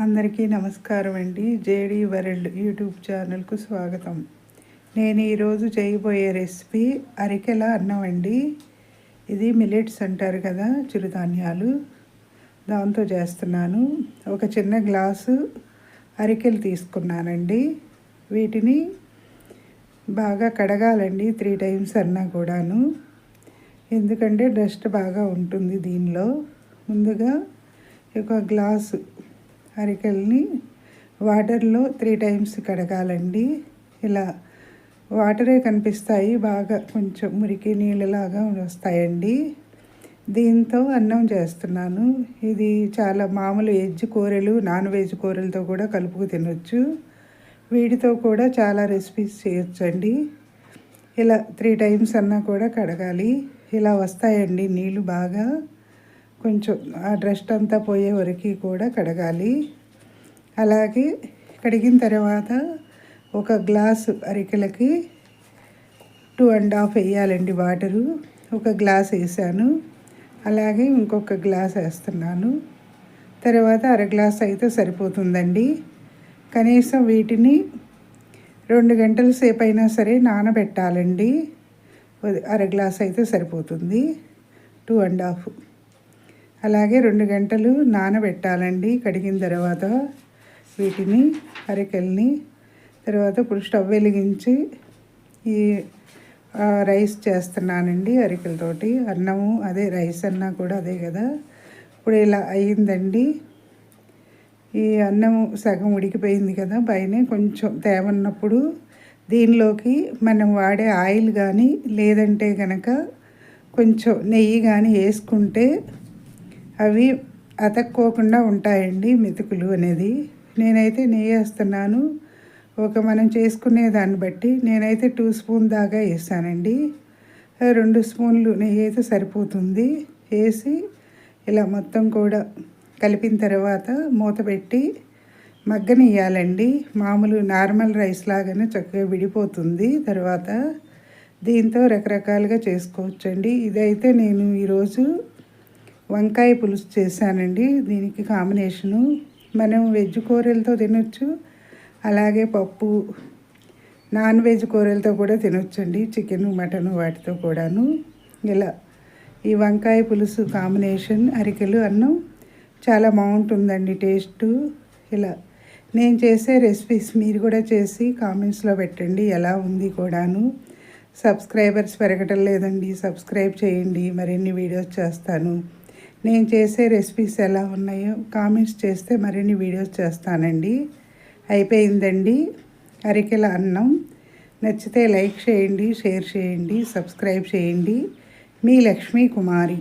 అందరికీ నమస్కారం అండి. జేడి వరల్డ్ యూట్యూబ్ ఛానల్కు స్వాగతం. నేను ఈరోజు చేయబోయే రెసిపీ అరికెల అన్నం అండి. ఇది మిలెట్స్ అంటారు కదా చిరుధాన్యాలు. దాంతో చేస్తున్నాను. ఒక చిన్న గ్లాసు అరికెలు తీసుకున్నానండి. వీటిని బాగా కడగాలండి త్రీ టైమ్స్ అన్నా కూడాను. ఎందుకంటే డస్ట్ బాగా ఉంటుంది దీనిలో. ముందుగా ఒక గ్లాసు అరికల్ని వాటర్లో త్రీ టైమ్స్ కడగాలండి. ఇలా వాటరే కనిపిస్తాయి బాగా కొంచెం మురికి నీళ్ళలాగా వస్తాయండి. దీంతో అన్నం చేస్తున్నాను. ఇది చాలా మామూలు వెజ్ కూరలు నాన్ వెజ్ కూరలతో కూడా కలుపుకు తినొచ్చు. వీటితో కూడా చాలా రెసిపీస్ చేయొచ్చండి. ఇలా త్రీ టైమ్స్ అన్నా కూడా కడగాలి. ఇలా వస్తాయండి నీళ్ళు బాగా. కొంచెం ఆ డ్రెస్ట్ అంతా పోయే వరకు కూడా కడగాలి. అలాగే కడిగిన తర్వాత ఒక గ్లాసు అరికెలకి టూ అండ్ హాఫ్ వేయాలండి వాటరు. ఒక గ్లాస్ వేసాను. అలాగే ఇంకొక గ్లాస్ వేస్తున్నాను. తర్వాత అర గ్లాస్ అయితే సరిపోతుందండి. కనీసం వీటిని రెండు గంటల సేపు అయినా సరే నానబెట్టాలండి. అర గ్లాస్ అయితే సరిపోతుంది. Two and half. అలాగే రెండు గంటలు నానబెట్టాలండి. కడిగిన తర్వాత వీటిని అరికెల్ని తర్వాత ఇప్పుడు స్టవ్ వెలిగించి ఈ రైస్ చేస్తున్నానండి అరికలతోటి అన్నము అదే రైస్ అన్నా కూడా అదే కదా. ఇప్పుడు ఇలా అయ్యిందండి. ఈ అన్నం సగం ఉడికిపోయింది కదా పైన కొంచెం తేమన్నప్పుడు దీనిలోకి మనం వాడే ఆయిల్ కానీ లేదంటే కనుక కొంచెం నెయ్యి కానీ వేసుకుంటే అవి అతక్కోకుండా ఉంటాయండి మెతుకులు అనేది. నేనైతే నెయ్యి వేస్తున్నాను ఒక మనం చేసుకునే దాన్ని బట్టి నేనైతే టూ స్పూన్ దాకా వేసానండి రెండు స్పూన్లు నెయ్యి అయితే సరిపోతుంది. వేసి ఇలా మొత్తం కూడా కలిపిన తర్వాత మూత పెట్టి మగ్గనియ్యాలండి. మామూలు నార్మల్ రైస్ లాగానే చక్కగా విడిపోతుంది. తర్వాత దీంతో రకరకాలుగా చేసుకోవచ్చండి. ఇదైతే నేను ఈరోజు వంకాయ పులుసు చేశానండి. దీనికి కాంబినేషను మనం వెజ్ కూరలతో తినొచ్చు అలాగే పప్పు నాన్ వెజ్ కూరలతో కూడా తినొచ్చండి చికెన్ మటన్ వాటితో కూడాను. ఇలా ఈ వంకాయ పులుసు కాంబినేషన్ అరికెలు అన్నం చాలా బాగుంటుందండి టేస్ట్. ఇలా నేను చేసే రెసిపీస్ మీరు కూడా చేసి కామెంట్స్లో పెట్టండి ఎలా ఉంది కూడాను. సబ్స్క్రైబర్స్ పెరగటం లేదండి సబ్స్క్రైబ్ చేయండి మరిన్ని వీడియోస్ చేస్తాను. నేను చేసే రెసిపీస్ ఎలా ఉన్నాయో కామెంట్స్ చేస్తే మరిన్ని వీడియోస్ చేస్తానండి. అయిపోయిందండి. అరికెల అన్నం. నచ్చితే లైక్ చేయండి షేర్ చేయండి సబ్స్క్రైబ్ చేయండి. మీ లక్ష్మీ కుమారి.